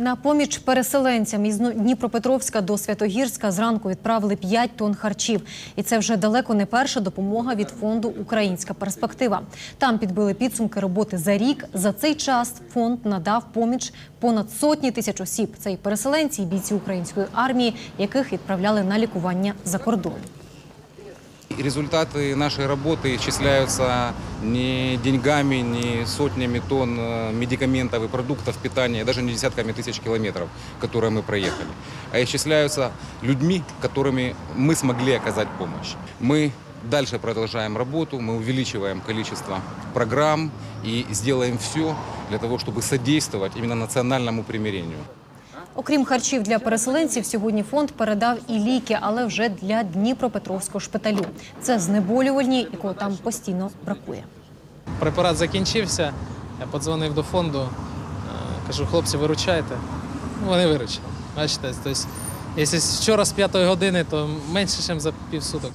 На поміч переселенцям із Дніпропетровська до Святогірська зранку відправили 5 тонн харчів. І це вже далеко не перша допомога від фонду Українська перспектива. Там підбили підсумки роботи за рік. За цей час фонд надав поміч понад сотні тисяч осіб. Це і переселенці, і бійці української армії, яких відправляли на лікування за кордон. Результаты нашей работы исчисляются не деньгами, не сотнями тонн э, медикаментов и продуктов питания, даже не десятками тысяч километров, которые мы проехали, а исчисляются людьми, которыми мы смогли оказать помощь. Мы дальше продолжаем работу, мы увеличиваем количество программ и сделаем все для того, чтобы содействовать именно национальному примирению. Окрім харчів для переселенців, сьогодні фонд передав і ліки, але вже для Дніпропетровського шпиталю. Це знеболювальні, якого там постійно бракує. Препарат закінчився. Я подзвонив до фонду. е, Кажу, хлопці, виручайте. Ну, Вони виручили. Бачите, тобто, якщо вчора з 5 години, то менше, ніж за півсуток.